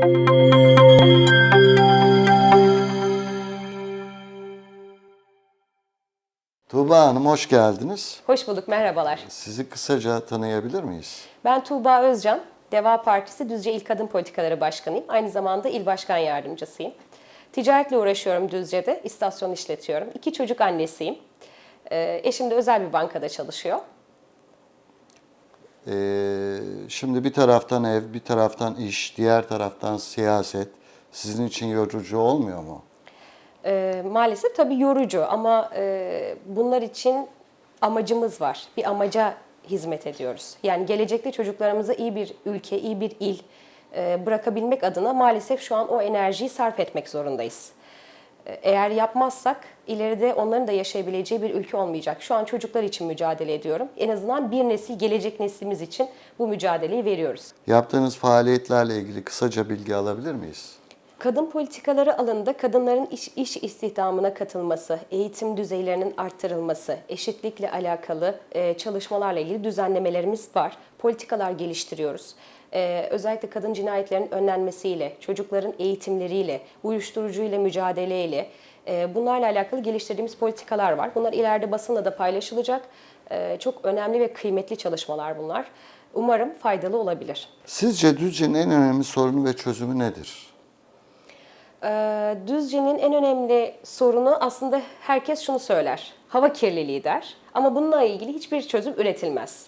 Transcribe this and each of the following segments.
Tuğba Hanım hoş geldiniz. Hoş bulduk, merhabalar. Sizi kısaca tanıyabilir miyiz? Ben Tuğba Özcan, Deva Partisi Düzce İl Kadın Politikaları Başkanıyım. Aynı zamanda il başkan yardımcısıyım. Ticaretle uğraşıyorum Düzce'de, istasyon işletiyorum. İki çocuk annesiyim. Ee, eşim de özel bir bankada çalışıyor. Ee, şimdi bir taraftan ev, bir taraftan iş, diğer taraftan siyaset. Sizin için yorucu olmuyor mu? Ee, maalesef tabii yorucu ama e, bunlar için amacımız var. Bir amaca hizmet ediyoruz. Yani gelecekte çocuklarımıza iyi bir ülke, iyi bir il e, bırakabilmek adına maalesef şu an o enerjiyi sarf etmek zorundayız. Eğer yapmazsak ileride onların da yaşayabileceği bir ülke olmayacak. Şu an çocuklar için mücadele ediyorum. En azından bir nesil, gelecek neslimiz için bu mücadeleyi veriyoruz. Yaptığınız faaliyetlerle ilgili kısaca bilgi alabilir miyiz? Kadın politikaları alanında kadınların iş, iş istihdamına katılması, eğitim düzeylerinin arttırılması, eşitlikle alakalı e, çalışmalarla ilgili düzenlemelerimiz var. Politikalar geliştiriyoruz. E, özellikle kadın cinayetlerinin önlenmesiyle, çocukların eğitimleriyle, uyuşturucuyla mücadeleyle, e, bunlarla alakalı geliştirdiğimiz politikalar var. Bunlar ileride basınla da paylaşılacak. E, çok önemli ve kıymetli çalışmalar bunlar. Umarım faydalı olabilir. Sizce Düzce'nin en önemli sorunu ve çözümü nedir? Ee, Düzce'nin en önemli sorunu aslında herkes şunu söyler. Hava kirliliği der. Ama bununla ilgili hiçbir çözüm üretilmez.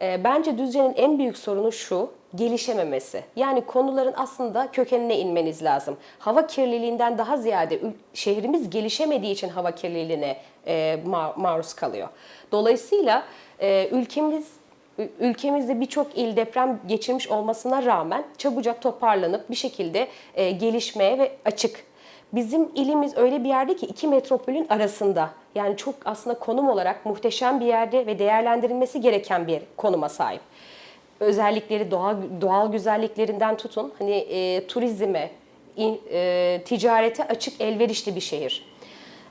Bence Düzce'nin en büyük sorunu şu, gelişememesi. Yani konuların aslında kökenine inmeniz lazım. Hava kirliliğinden daha ziyade şehrimiz gelişemediği için hava kirliliğine e, ma- maruz kalıyor. Dolayısıyla e, ülkemiz Ülkemizde birçok il deprem geçirmiş olmasına rağmen çabucak toparlanıp bir şekilde e, gelişmeye ve açık. Bizim ilimiz öyle bir yerde ki iki metropolün arasında. Yani çok aslında konum olarak muhteşem bir yerde ve değerlendirilmesi gereken bir konuma sahip. Özellikleri doğal, doğal güzelliklerinden tutun hani e, turizme, in- e, ticarete açık elverişli bir şehir.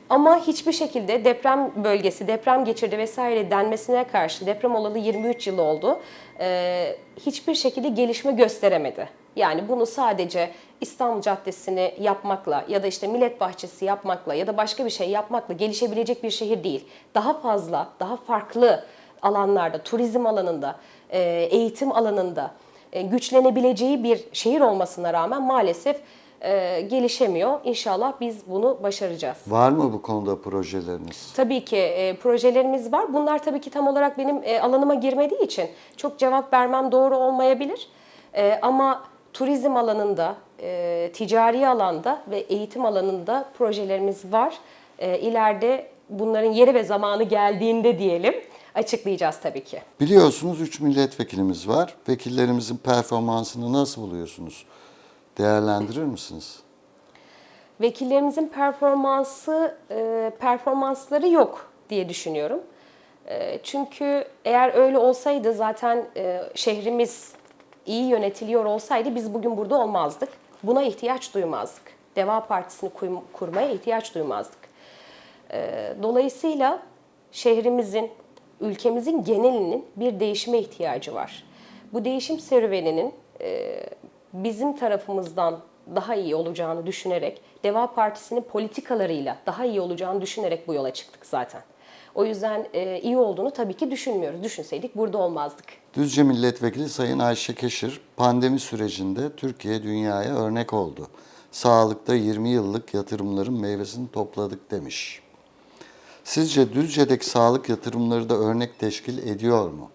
Ama hiçbir şekilde deprem bölgesi, deprem geçirdi vesaire denmesine karşı deprem olalı 23 yıl oldu. Ee, hiçbir şekilde gelişme gösteremedi. Yani bunu sadece İstanbul Caddesi'ni yapmakla ya da işte Millet Bahçesi yapmakla ya da başka bir şey yapmakla gelişebilecek bir şehir değil. Daha fazla, daha farklı alanlarda, turizm alanında, e, eğitim alanında e, güçlenebileceği bir şehir olmasına rağmen maalesef e, gelişemiyor. İnşallah biz bunu başaracağız. Var mı bu konuda projeleriniz? Tabii ki e, projelerimiz var. Bunlar tabii ki tam olarak benim e, alanıma girmediği için çok cevap vermem doğru olmayabilir. E, ama turizm alanında, e, ticari alanda ve eğitim alanında projelerimiz var. E, ileride bunların yeri ve zamanı geldiğinde diyelim açıklayacağız tabii ki. Biliyorsunuz 3 milletvekilimiz var. Vekillerimizin performansını nasıl buluyorsunuz? Değerlendirir misiniz? Vekillerimizin performansı e, performansları yok diye düşünüyorum. E, çünkü eğer öyle olsaydı zaten e, şehrimiz iyi yönetiliyor olsaydı biz bugün burada olmazdık. Buna ihtiyaç duymazdık. Deva Partisi'ni kurmaya ihtiyaç duymazdık. Dolayısıyla şehrimizin, ülkemizin genelinin bir değişime ihtiyacı var. Bu değişim serüveninin e, bizim tarafımızdan daha iyi olacağını düşünerek, Deva Partisi'nin politikalarıyla daha iyi olacağını düşünerek bu yola çıktık zaten. O yüzden e, iyi olduğunu tabii ki düşünmüyoruz. Düşünseydik burada olmazdık. Düzce Milletvekili Sayın Ayşe Keşir, pandemi sürecinde Türkiye dünyaya örnek oldu. Sağlıkta 20 yıllık yatırımların meyvesini topladık demiş. Sizce Düzce'deki sağlık yatırımları da örnek teşkil ediyor mu?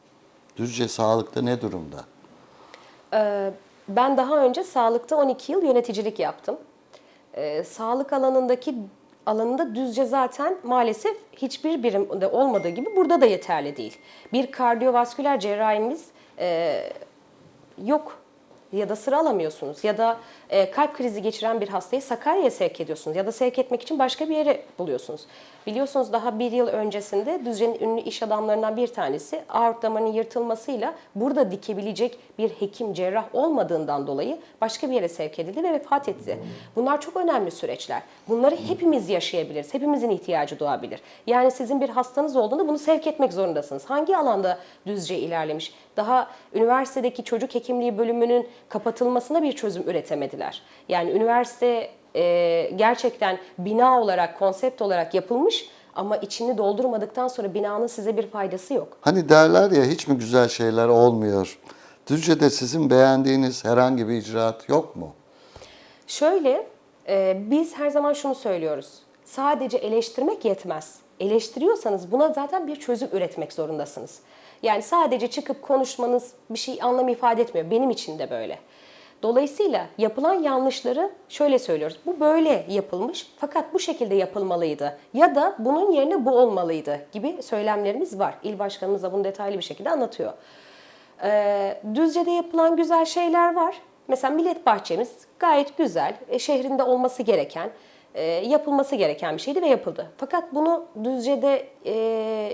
Düzce sağlıkta ne durumda? Ee, Ben daha önce sağlıkta 12 yıl yöneticilik yaptım. Ee, Sağlık alanındaki alanında düzce zaten maalesef hiçbir birimde olmadığı gibi burada da yeterli değil. Bir kardiyovasküler cerrahimiz e, yok ya da sıra alamıyorsunuz ya da e, kalp krizi geçiren bir hastayı Sakarya'ya sevk ediyorsunuz ya da sevk etmek için başka bir yere buluyorsunuz. Biliyorsunuz daha bir yıl öncesinde Düzce'nin ünlü iş adamlarından bir tanesi aort damarının yırtılmasıyla burada dikebilecek bir hekim, cerrah olmadığından dolayı başka bir yere sevk edildi ve vefat etti. Bunlar çok önemli süreçler. Bunları hepimiz yaşayabiliriz. Hepimizin ihtiyacı doğabilir. Yani sizin bir hastanız olduğunda bunu sevk etmek zorundasınız. Hangi alanda Düzce ilerlemiş? Daha üniversitedeki çocuk hekimliği bölümünün kapatılmasına bir çözüm üretemediler. Yani üniversite e, gerçekten bina olarak, konsept olarak yapılmış ama içini doldurmadıktan sonra binanın size bir faydası yok. Hani derler ya hiç mi güzel şeyler olmuyor? Düzce'de sizin beğendiğiniz herhangi bir icraat yok mu? Şöyle, e, biz her zaman şunu söylüyoruz. Sadece eleştirmek yetmez. Eleştiriyorsanız buna zaten bir çözüm üretmek zorundasınız. Yani sadece çıkıp konuşmanız bir şey anlam ifade etmiyor. Benim için de böyle. Dolayısıyla yapılan yanlışları şöyle söylüyoruz. Bu böyle yapılmış fakat bu şekilde yapılmalıydı. Ya da bunun yerine bu olmalıydı gibi söylemlerimiz var. İl başkanımız da bunu detaylı bir şekilde anlatıyor. Ee, Düzce'de yapılan güzel şeyler var. Mesela millet bahçemiz gayet güzel, e, şehrinde olması gereken, e, yapılması gereken bir şeydi ve yapıldı. Fakat bunu Düzce'de e,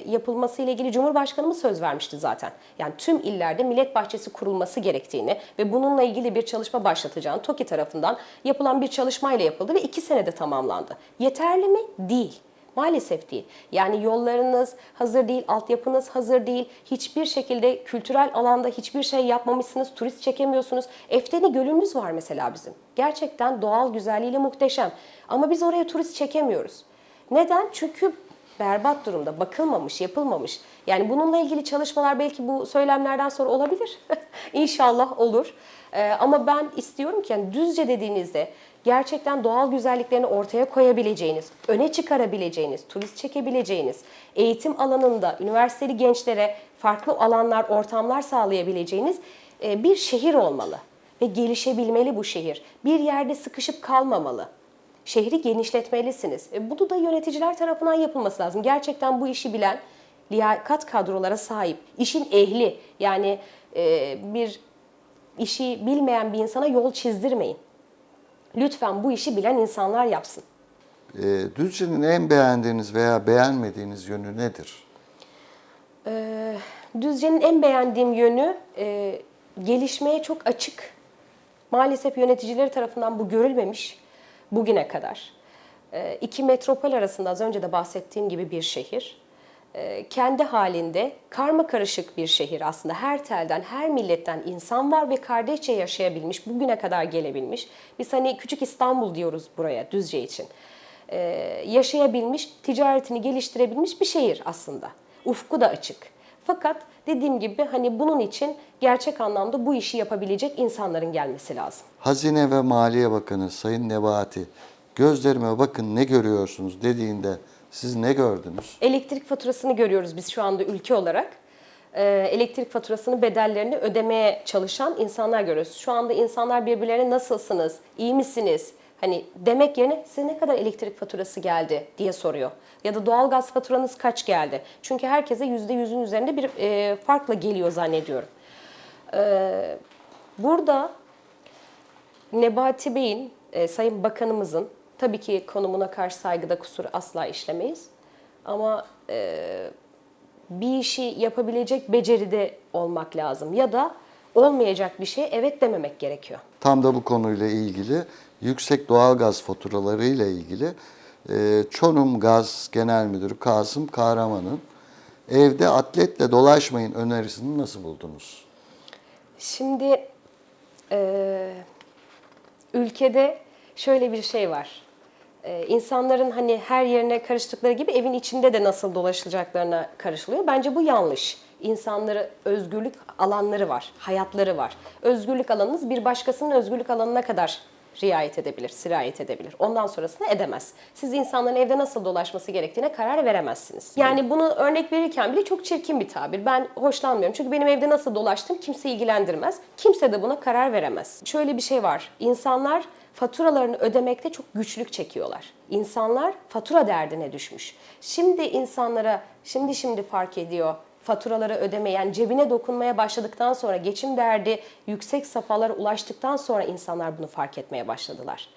yapılması ile ilgili Cumhurbaşkanımız söz vermişti zaten. Yani tüm illerde millet bahçesi kurulması gerektiğini ve bununla ilgili bir çalışma başlatacağını TOKİ tarafından yapılan bir çalışmayla yapıldı ve iki senede tamamlandı. Yeterli mi? Değil. Maalesef değil. Yani yollarınız hazır değil, altyapınız hazır değil. Hiçbir şekilde kültürel alanda hiçbir şey yapmamışsınız, turist çekemiyorsunuz. Efteni Gölü'müz var mesela bizim. Gerçekten doğal güzelliğiyle muhteşem. Ama biz oraya turist çekemiyoruz. Neden? Çünkü berbat durumda, bakılmamış, yapılmamış. Yani bununla ilgili çalışmalar belki bu söylemlerden sonra olabilir. İnşallah olur. Ee, ama ben istiyorum ki yani düzce dediğinizde gerçekten doğal güzelliklerini ortaya koyabileceğiniz, öne çıkarabileceğiniz, turist çekebileceğiniz, eğitim alanında üniversiteli gençlere farklı alanlar, ortamlar sağlayabileceğiniz e, bir şehir olmalı. Ve gelişebilmeli bu şehir. Bir yerde sıkışıp kalmamalı. Şehri genişletmelisiniz. E, bunu da yöneticiler tarafından yapılması lazım. Gerçekten bu işi bilen, liyakat kadrolara sahip, işin ehli yani e, bir işi bilmeyen bir insana yol çizdirmeyin. Lütfen bu işi bilen insanlar yapsın. Ee, Düzce'nin en beğendiğiniz veya beğenmediğiniz yönü nedir? Ee, Düzce'nin en beğendiğim yönü e, gelişmeye çok açık. Maalesef yöneticileri tarafından bu görülmemiş bugüne kadar. E, iki metropol arasında az önce de bahsettiğim gibi bir şehir. E, kendi halinde karma karışık bir şehir aslında. Her telden, her milletten insan var ve kardeşçe yaşayabilmiş, bugüne kadar gelebilmiş. Biz hani küçük İstanbul diyoruz buraya, Düzce için. E, yaşayabilmiş, ticaretini geliştirebilmiş bir şehir aslında. Ufku da açık. Fakat dediğim gibi hani bunun için gerçek anlamda bu işi yapabilecek insanların gelmesi lazım. Hazine ve Maliye Bakanı Sayın Nebati, gözlerime bakın ne görüyorsunuz dediğinde siz ne gördünüz? Elektrik faturasını görüyoruz biz şu anda ülke olarak. Ee, elektrik faturasını bedellerini ödemeye çalışan insanlar görüyoruz. Şu anda insanlar birbirlerine nasılsınız, iyi misiniz? Hani demek yerine size ne kadar elektrik faturası geldi diye soruyor. Ya da doğalgaz faturanız kaç geldi? Çünkü herkese %100'ün üzerinde bir e, farkla geliyor zannediyorum. Ee, burada Nebati Bey'in, e, Sayın Bakanımızın tabii ki konumuna karşı saygıda kusur asla işlemeyiz. Ama e, bir işi yapabilecek beceride olmak lazım. Ya da olmayacak bir şeye evet dememek gerekiyor. Tam da bu konuyla ilgili yüksek doğalgaz faturaları ile ilgili e, Çorum Gaz Genel Müdürü Kasım Kahraman'ın evde atletle dolaşmayın önerisini nasıl buldunuz? Şimdi e, ülkede şöyle bir şey var. E, insanların hani her yerine karıştıkları gibi evin içinde de nasıl dolaşılacaklarına karışılıyor. Bence bu yanlış. İnsanları özgürlük alanları var, hayatları var. Özgürlük alanınız bir başkasının özgürlük alanına kadar riayet edebilir, sirayet edebilir. Ondan sonrasını edemez. Siz insanların evde nasıl dolaşması gerektiğine karar veremezsiniz. Yani bunu örnek verirken bile çok çirkin bir tabir. Ben hoşlanmıyorum. Çünkü benim evde nasıl dolaştım kimse ilgilendirmez. Kimse de buna karar veremez. Şöyle bir şey var. İnsanlar faturalarını ödemekte çok güçlük çekiyorlar. İnsanlar fatura derdine düşmüş. Şimdi insanlara şimdi şimdi fark ediyor faturaları ödemeyen, cebine dokunmaya başladıktan sonra, geçim derdi yüksek safhalara ulaştıktan sonra insanlar bunu fark etmeye başladılar.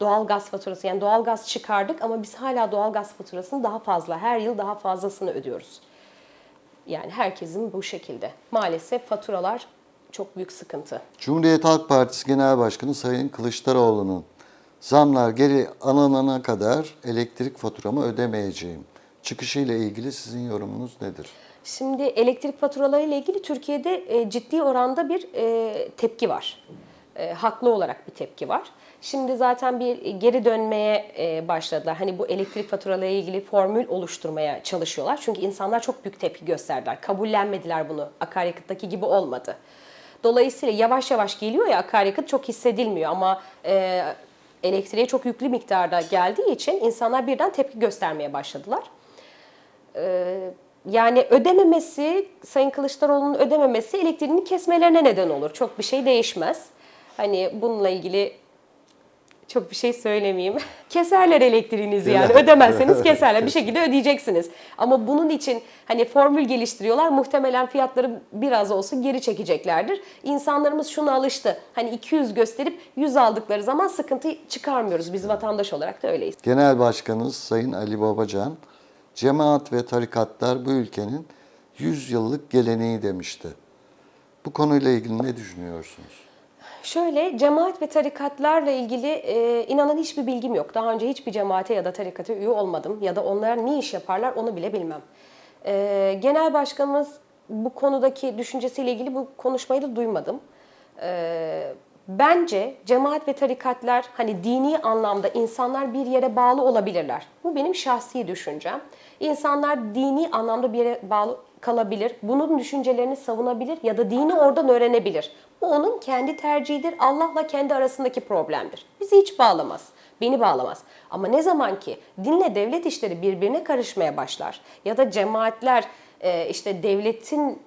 Doğal gaz faturası yani doğal gaz çıkardık ama biz hala doğal gaz faturasını daha fazla, her yıl daha fazlasını ödüyoruz. Yani herkesin bu şekilde. Maalesef faturalar çok büyük sıkıntı. Cumhuriyet Halk Partisi Genel Başkanı Sayın Kılıçdaroğlu'nun zamlar geri alınana kadar elektrik faturamı ödemeyeceğim çıkışıyla ilgili sizin yorumunuz nedir? Şimdi elektrik faturaları ile ilgili Türkiye'de e, ciddi oranda bir e, tepki var. E, haklı olarak bir tepki var. Şimdi zaten bir geri dönmeye e, başladılar. Hani bu elektrik faturaları ile ilgili formül oluşturmaya çalışıyorlar. Çünkü insanlar çok büyük tepki gösterdiler. Kabullenmediler bunu. Akaryakıttaki gibi olmadı. Dolayısıyla yavaş yavaş geliyor ya akaryakıt çok hissedilmiyor ama e, elektriğe çok yüklü miktarda geldiği için insanlar birden tepki göstermeye başladılar. Ee, yani ödememesi, Sayın Kılıçdaroğlu'nun ödememesi elektriğini kesmelerine neden olur. Çok bir şey değişmez. Hani bununla ilgili çok bir şey söylemeyeyim. Keserler elektriğinizi yani. Ödemezseniz keserler. Bir şekilde ödeyeceksiniz. Ama bunun için hani formül geliştiriyorlar. Muhtemelen fiyatları biraz olsun geri çekeceklerdir. İnsanlarımız şuna alıştı. Hani 200 gösterip 100 aldıkları zaman sıkıntı çıkarmıyoruz. Biz vatandaş olarak da öyleyiz. Genel Başkanımız Sayın Ali Babacan, cemaat ve tarikatlar bu ülkenin 100 yıllık geleneği demişti. Bu konuyla ilgili ne düşünüyorsunuz? Şöyle cemaat ve tarikatlarla ilgili e, inanan hiçbir bilgim yok. Daha önce hiçbir cemaate ya da tarikata üye olmadım ya da onlar ne iş yaparlar onu bile bilmem. E, genel başkanımız bu konudaki düşüncesiyle ilgili bu konuşmayı da duymadım. E, bence cemaat ve tarikatlar hani dini anlamda insanlar bir yere bağlı olabilirler. Bu benim şahsi düşüncem. İnsanlar dini anlamda bir yere bağlı kalabilir. Bunun düşüncelerini savunabilir ya da dini oradan öğrenebilir. Bu onun kendi tercihidir. Allah'la kendi arasındaki problemdir. Bizi hiç bağlamaz. Beni bağlamaz. Ama ne zaman ki dinle devlet işleri birbirine karışmaya başlar ya da cemaatler e, işte devletin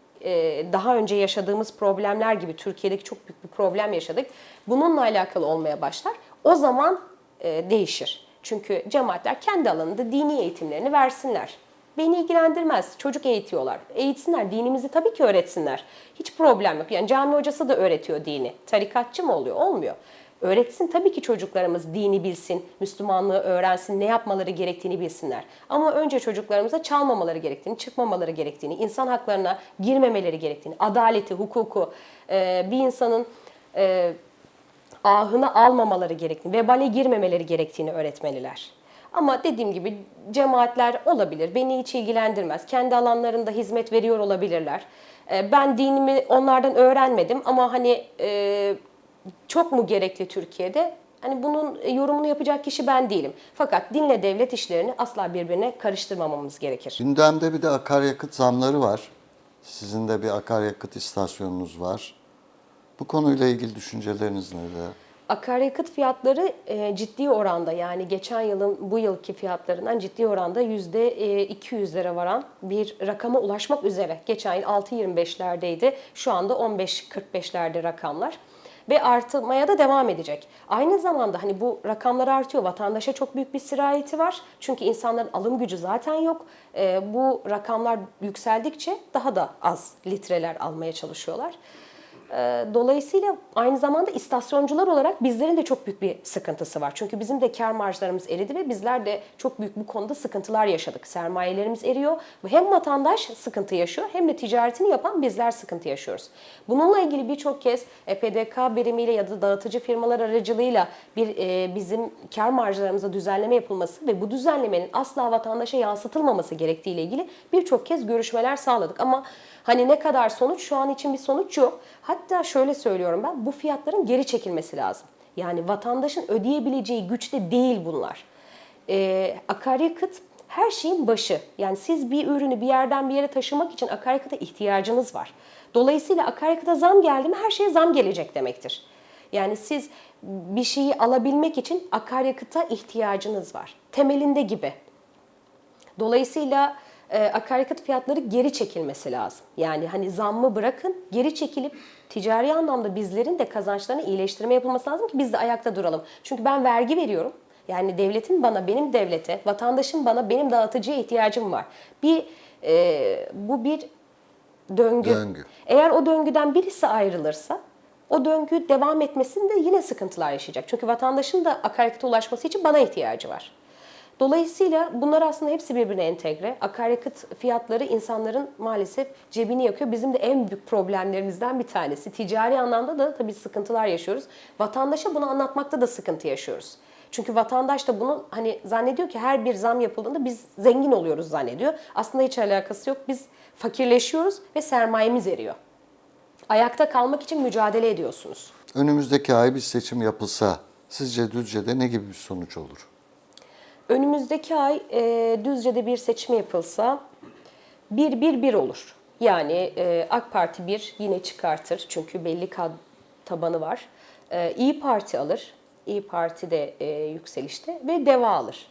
daha önce yaşadığımız problemler gibi Türkiye'deki çok büyük bir problem yaşadık. Bununla alakalı olmaya başlar. O zaman e, değişir. Çünkü cemaatler kendi alanında dini eğitimlerini versinler. Beni ilgilendirmez. Çocuk eğitiyorlar. Eğitsinler. Dinimizi tabii ki öğretsinler. Hiç problem yok. Yani cami hocası da öğretiyor dini. Tarikatçı mı oluyor? Olmuyor. Öğretsin tabii ki çocuklarımız dini bilsin, Müslümanlığı öğrensin, ne yapmaları gerektiğini bilsinler. Ama önce çocuklarımıza çalmamaları gerektiğini, çıkmamaları gerektiğini, insan haklarına girmemeleri gerektiğini, adaleti, hukuku, e, bir insanın e, ahını almamaları gerektiğini, vebale girmemeleri gerektiğini öğretmeliler. Ama dediğim gibi cemaatler olabilir. Beni hiç ilgilendirmez. Kendi alanlarında hizmet veriyor olabilirler. Ee, Ben dinimi onlardan öğrenmedim ama hani e, çok mu gerekli Türkiye'de? Hani bunun yorumunu yapacak kişi ben değilim. Fakat dinle devlet işlerini asla birbirine karıştırmamamız gerekir. Gündemde bir de akaryakıt zamları var. Sizin de bir akaryakıt istasyonunuz var. Bu konuyla ilgili düşünceleriniz neler? Akaryakıt fiyatları e, ciddi oranda yani geçen yılın bu yılki fiyatlarından ciddi oranda yüzde e, 200'lere varan bir rakama ulaşmak üzere. Geçen yıl 6.25'lerdeydi. Şu anda 15.45'lerde rakamlar ve artmaya da devam edecek. Aynı zamanda hani bu rakamlar artıyor. Vatandaşa çok büyük bir sirayeti var. Çünkü insanların alım gücü zaten yok. E, bu rakamlar yükseldikçe daha da az litreler almaya çalışıyorlar. Ee, Dolayısıyla aynı zamanda istasyoncular olarak bizlerin de çok büyük bir sıkıntısı var. Çünkü bizim de kar marjlarımız eridi ve bizler de çok büyük bu konuda sıkıntılar yaşadık. Sermayelerimiz eriyor. Hem vatandaş sıkıntı yaşıyor hem de ticaretini yapan bizler sıkıntı yaşıyoruz. Bununla ilgili birçok kez E EPDK birimiyle ya da dağıtıcı firmalar aracılığıyla bir e, bizim kar marjlarımıza düzenleme yapılması ve bu düzenlemenin asla vatandaşa yansıtılmaması gerektiğiyle ilgili birçok kez görüşmeler sağladık. Ama Hani ne kadar sonuç şu an için bir sonuç yok. Hatta şöyle söylüyorum ben bu fiyatların geri çekilmesi lazım. Yani vatandaşın ödeyebileceği güçte değil bunlar. Ee, akaryakıt her şeyin başı. Yani siz bir ürünü bir yerden bir yere taşımak için akaryakıta ihtiyacınız var. Dolayısıyla akaryakıta zam geldi mi her şeye zam gelecek demektir. Yani siz bir şeyi alabilmek için akaryakıta ihtiyacınız var. Temelinde gibi. Dolayısıyla e, akaryakıt fiyatları geri çekilmesi lazım. Yani hani zammı bırakın, geri çekilip ticari anlamda bizlerin de kazançlarını iyileştirme yapılması lazım ki biz de ayakta duralım. Çünkü ben vergi veriyorum. Yani devletin bana, benim devlete, vatandaşın bana, benim dağıtıcıya ihtiyacım var. Bir e, bu bir döngü. Döngü. Eğer o döngüden birisi ayrılırsa o döngü devam etmesinde yine sıkıntılar yaşayacak. Çünkü vatandaşın da akaryakıta ulaşması için bana ihtiyacı var. Dolayısıyla bunlar aslında hepsi birbirine entegre. Akaryakıt fiyatları insanların maalesef cebini yakıyor. Bizim de en büyük problemlerimizden bir tanesi. Ticari anlamda da tabii sıkıntılar yaşıyoruz. Vatandaşa bunu anlatmakta da sıkıntı yaşıyoruz. Çünkü vatandaş da bunu hani zannediyor ki her bir zam yapıldığında biz zengin oluyoruz zannediyor. Aslında hiç alakası yok. Biz fakirleşiyoruz ve sermayemiz eriyor. Ayakta kalmak için mücadele ediyorsunuz. Önümüzdeki ay bir seçim yapılsa sizce Düzce'de ne gibi bir sonuç olur? Önümüzdeki ay e, Düzce'de bir seçim yapılsa 1-1-1 olur. Yani e, AK Parti 1 yine çıkartır çünkü belli kad tabanı var. E, İyi Parti alır. İyi Parti de e, yükselişte ve Deva alır.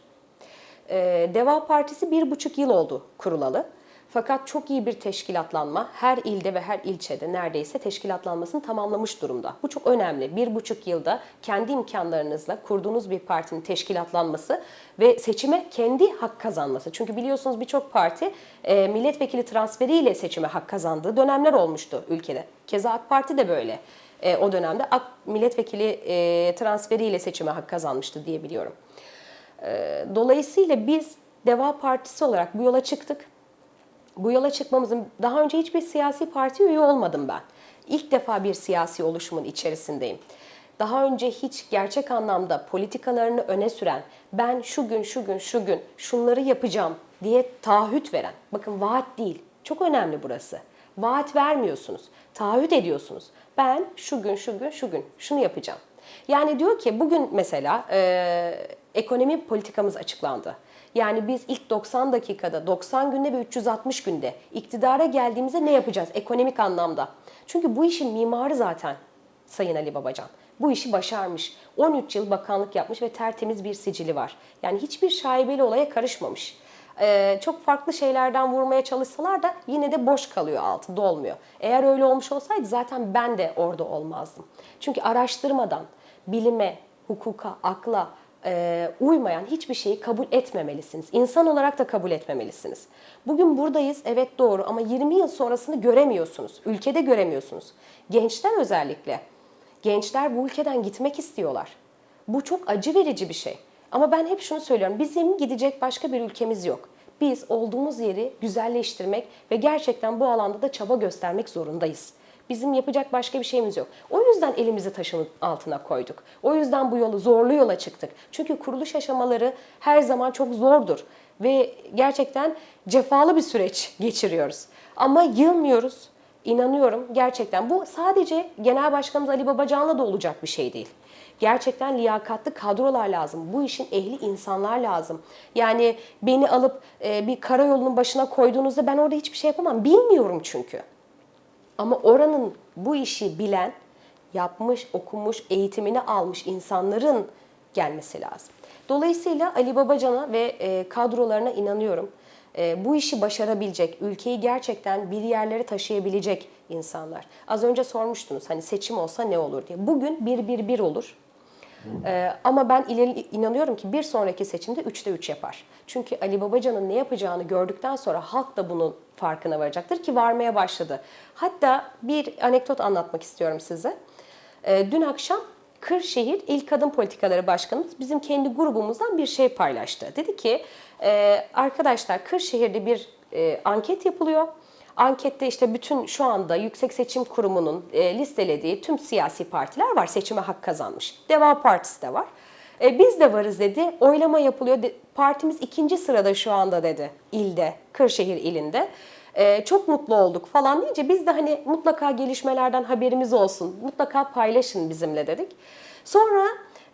E, Deva Partisi bir buçuk yıl oldu kurulalı. Fakat çok iyi bir teşkilatlanma her ilde ve her ilçede neredeyse teşkilatlanmasını tamamlamış durumda. Bu çok önemli. Bir buçuk yılda kendi imkanlarınızla kurduğunuz bir partinin teşkilatlanması ve seçime kendi hak kazanması. Çünkü biliyorsunuz birçok parti e, milletvekili transferiyle seçime hak kazandığı dönemler olmuştu ülkede. Keza AK Parti de böyle. E, o dönemde AK milletvekili e, transferiyle seçime hak kazanmıştı diye biliyorum. Dolayısıyla biz Deva Partisi olarak bu yola çıktık bu yola çıkmamızın daha önce hiçbir siyasi parti üye olmadım ben. İlk defa bir siyasi oluşumun içerisindeyim. Daha önce hiç gerçek anlamda politikalarını öne süren, ben şu gün şu gün şu gün şunları yapacağım diye taahhüt veren. Bakın vaat değil. Çok önemli burası. Vaat vermiyorsunuz. Taahhüt ediyorsunuz. Ben şu gün şu gün şu gün şunu yapacağım. Yani diyor ki bugün mesela e, ekonomi politikamız açıklandı. Yani biz ilk 90 dakikada, 90 günde ve 360 günde iktidara geldiğimizde ne yapacağız ekonomik anlamda? Çünkü bu işin mimarı zaten Sayın Ali Babacan. Bu işi başarmış. 13 yıl bakanlık yapmış ve tertemiz bir sicili var. Yani hiçbir şaibeli olaya karışmamış. Ee, çok farklı şeylerden vurmaya çalışsalar da yine de boş kalıyor altı, dolmuyor. Eğer öyle olmuş olsaydı zaten ben de orada olmazdım. Çünkü araştırmadan, bilime, hukuka, akla, e, uymayan hiçbir şeyi kabul etmemelisiniz. İnsan olarak da kabul etmemelisiniz. Bugün buradayız, evet doğru ama 20 yıl sonrasını göremiyorsunuz. Ülkede göremiyorsunuz. Gençler özellikle. Gençler bu ülkeden gitmek istiyorlar. Bu çok acı verici bir şey. Ama ben hep şunu söylüyorum. Bizim gidecek başka bir ülkemiz yok. Biz olduğumuz yeri güzelleştirmek ve gerçekten bu alanda da çaba göstermek zorundayız. Bizim yapacak başka bir şeyimiz yok. O yüzden elimizi taşın altına koyduk. O yüzden bu yolu zorlu yola çıktık. Çünkü kuruluş aşamaları her zaman çok zordur ve gerçekten cefalı bir süreç geçiriyoruz. Ama yılmıyoruz. İnanıyorum gerçekten bu sadece Genel Başkanımız Ali Babacan'la da olacak bir şey değil. Gerçekten liyakatlı kadrolar lazım. Bu işin ehli insanlar lazım. Yani beni alıp e, bir karayolunun başına koyduğunuzda ben orada hiçbir şey yapamam. Bilmiyorum çünkü. Ama oranın bu işi bilen, yapmış, okumuş, eğitimini almış insanların gelmesi lazım. Dolayısıyla Ali Babacan'a ve e, kadrolarına inanıyorum. E, bu işi başarabilecek, ülkeyi gerçekten bir yerlere taşıyabilecek insanlar. Az önce sormuştunuz hani seçim olsa ne olur diye. Bugün 1-1-1 olur. Ee, ama ben ileri inanıyorum ki bir sonraki seçimde 3'te 3 yapar. Çünkü Ali Babacan'ın ne yapacağını gördükten sonra halk da bunun farkına varacaktır ki varmaya başladı. Hatta bir anekdot anlatmak istiyorum size. Ee, dün akşam Kırşehir İl Kadın Politikaları Başkanımız bizim kendi grubumuzdan bir şey paylaştı. Dedi ki e, arkadaşlar Kırşehir'de bir e, anket yapılıyor. Ankette işte bütün şu anda Yüksek Seçim Kurumu'nun e, listelediği tüm siyasi partiler var. Seçime hak kazanmış. Deva Partisi de var. E, biz de varız dedi. Oylama yapılıyor. Partimiz ikinci sırada şu anda dedi ilde, Kırşehir ilinde. E, çok mutlu olduk falan deyince biz de hani mutlaka gelişmelerden haberimiz olsun. Mutlaka paylaşın bizimle dedik. Sonra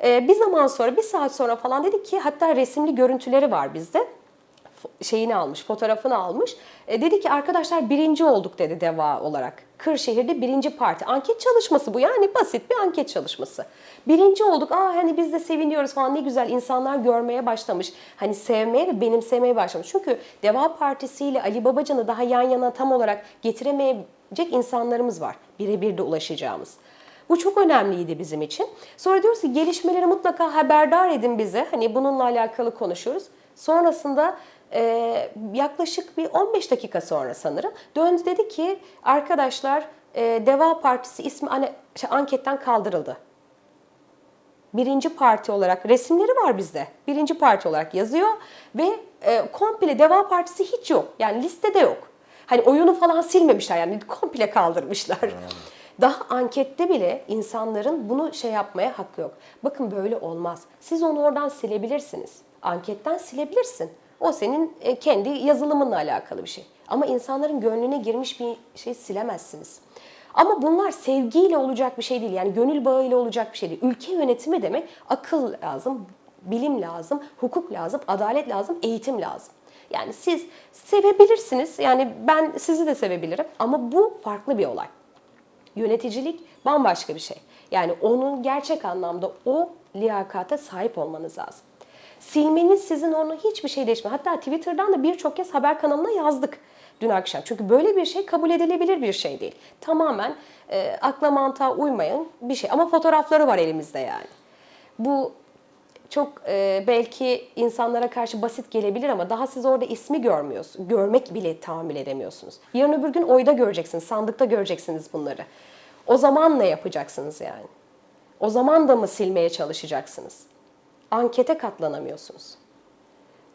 e, bir zaman sonra, bir saat sonra falan dedik ki hatta resimli görüntüleri var bizde şeyini almış, fotoğrafını almış. E, dedi ki arkadaşlar birinci olduk dedi DEVA olarak. Kırşehir'de birinci parti. Anket çalışması bu yani basit bir anket çalışması. Birinci olduk. Aa hani biz de seviniyoruz falan ne güzel insanlar görmeye başlamış. Hani sevmeye ve benimsemeye başlamış. Çünkü Deva Partisi ile Ali Babacan'ı daha yan yana tam olarak getiremeyecek insanlarımız var. Birebir de ulaşacağımız. Bu çok önemliydi bizim için. Sonra diyoruz ki gelişmeleri mutlaka haberdar edin bize. Hani bununla alakalı konuşuyoruz. Sonrasında e, yaklaşık bir 15 dakika sonra sanırım döndü dedi ki arkadaşlar e, Deva Partisi ismi ane- şey, anketten kaldırıldı. Birinci parti olarak resimleri var bizde. Birinci parti olarak yazıyor ve e, komple Deva Partisi hiç yok. Yani listede yok. Hani oyunu falan silmemişler yani komple kaldırmışlar. Daha ankette bile insanların bunu şey yapmaya hakkı yok. Bakın böyle olmaz. Siz onu oradan silebilirsiniz. Anketten silebilirsin. O senin e, kendi yazılımınla alakalı bir şey. Ama insanların gönlüne girmiş bir şey silemezsiniz. Ama bunlar sevgiyle olacak bir şey değil. Yani gönül bağıyla olacak bir şey değil. Ülke yönetimi demek akıl lazım, bilim lazım, hukuk lazım, adalet lazım, eğitim lazım. Yani siz sevebilirsiniz. Yani ben sizi de sevebilirim ama bu farklı bir olay. Yöneticilik bambaşka bir şey. Yani onun gerçek anlamda o liyakate sahip olmanız lazım. Silmeniz sizin onu hiçbir şey değişmiyor. Hatta Twitter'dan da birçok kez haber kanalına yazdık dün akşam. Çünkü böyle bir şey kabul edilebilir bir şey değil. Tamamen e, akla mantığa uymayan bir şey. Ama fotoğrafları var elimizde yani. Bu çok e, belki insanlara karşı basit gelebilir ama daha siz orada ismi görmüyorsunuz. Görmek bile tahammül edemiyorsunuz. Yarın öbür gün oyda göreceksiniz, sandıkta göreceksiniz bunları. O zaman ne yapacaksınız yani? O zaman da mı silmeye çalışacaksınız? Ankete katlanamıyorsunuz.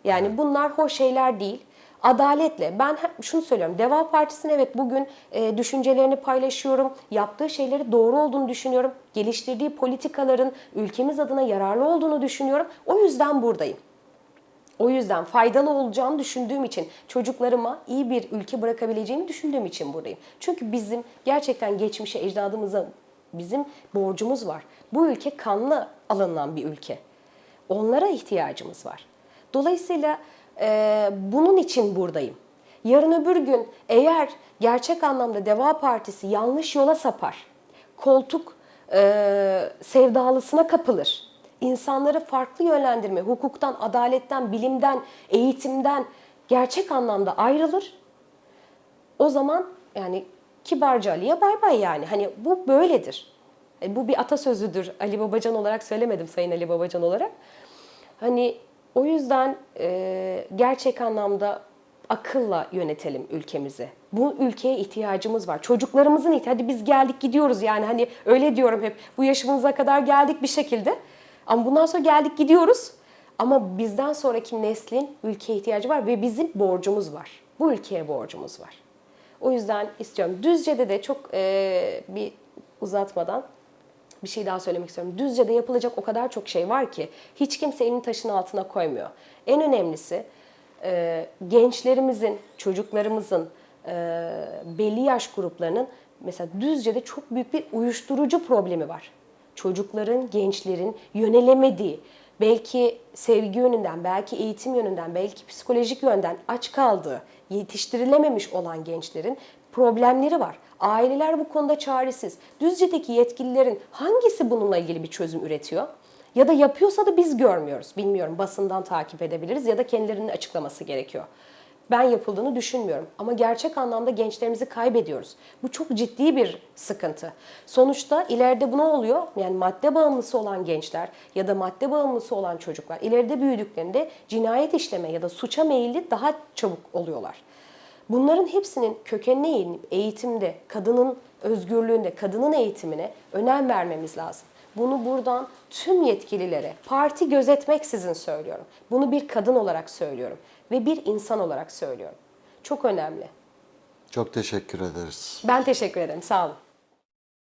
Yani bunlar hoş şeyler değil. Adaletle ben şunu söylüyorum. Deva Partisi'nin evet bugün e, düşüncelerini paylaşıyorum. Yaptığı şeyleri doğru olduğunu düşünüyorum. Geliştirdiği politikaların ülkemiz adına yararlı olduğunu düşünüyorum. O yüzden buradayım. O yüzden faydalı olacağını düşündüğüm için çocuklarıma iyi bir ülke bırakabileceğimi düşündüğüm için buradayım. Çünkü bizim gerçekten geçmişe, ecdadımıza bizim borcumuz var. Bu ülke kanlı alınan bir ülke. Onlara ihtiyacımız var. Dolayısıyla e, bunun için buradayım. Yarın öbür gün eğer gerçek anlamda Deva Partisi yanlış yola sapar, koltuk e, sevdalısına kapılır, insanları farklı yönlendirme, hukuktan, adaletten, bilimden, eğitimden gerçek anlamda ayrılır. O zaman yani kibarca Ali'ye bay bay yani. Hani bu böyledir. E, bu bir atasözüdür. Ali Babacan olarak söylemedim Sayın Ali Babacan olarak. Hani o yüzden e, gerçek anlamda akılla yönetelim ülkemizi. Bu ülkeye ihtiyacımız var. Çocuklarımızın ihtiyacı. Hadi biz geldik gidiyoruz yani hani öyle diyorum hep. Bu yaşımıza kadar geldik bir şekilde. Ama bundan sonra geldik gidiyoruz. Ama bizden sonraki neslin ülkeye ihtiyacı var ve bizim borcumuz var. Bu ülkeye borcumuz var. O yüzden istiyorum. Düzce'de de çok e, bir uzatmadan bir şey daha söylemek istiyorum. Düzce'de yapılacak o kadar çok şey var ki hiç kimse elini taşın altına koymuyor. En önemlisi e, gençlerimizin, çocuklarımızın, e, belli yaş gruplarının mesela Düzce'de çok büyük bir uyuşturucu problemi var. Çocukların, gençlerin yönelemediği, belki sevgi yönünden, belki eğitim yönünden, belki psikolojik yönden aç kaldığı, yetiştirilememiş olan gençlerin problemleri var. Aileler bu konuda çaresiz. Düzce'deki yetkililerin hangisi bununla ilgili bir çözüm üretiyor? Ya da yapıyorsa da biz görmüyoruz. Bilmiyorum basından takip edebiliriz ya da kendilerinin açıklaması gerekiyor. Ben yapıldığını düşünmüyorum ama gerçek anlamda gençlerimizi kaybediyoruz. Bu çok ciddi bir sıkıntı. Sonuçta ileride bu ne oluyor? Yani madde bağımlısı olan gençler ya da madde bağımlısı olan çocuklar ileride büyüdüklerinde cinayet işleme ya da suça meyilli daha çabuk oluyorlar. Bunların hepsinin kökenine eğilip eğitimde, kadının özgürlüğünde, kadının eğitimine önem vermemiz lazım. Bunu buradan tüm yetkililere, parti gözetmeksizin söylüyorum. Bunu bir kadın olarak söylüyorum ve bir insan olarak söylüyorum. Çok önemli. Çok teşekkür ederiz. Ben teşekkür ederim. Sağ olun.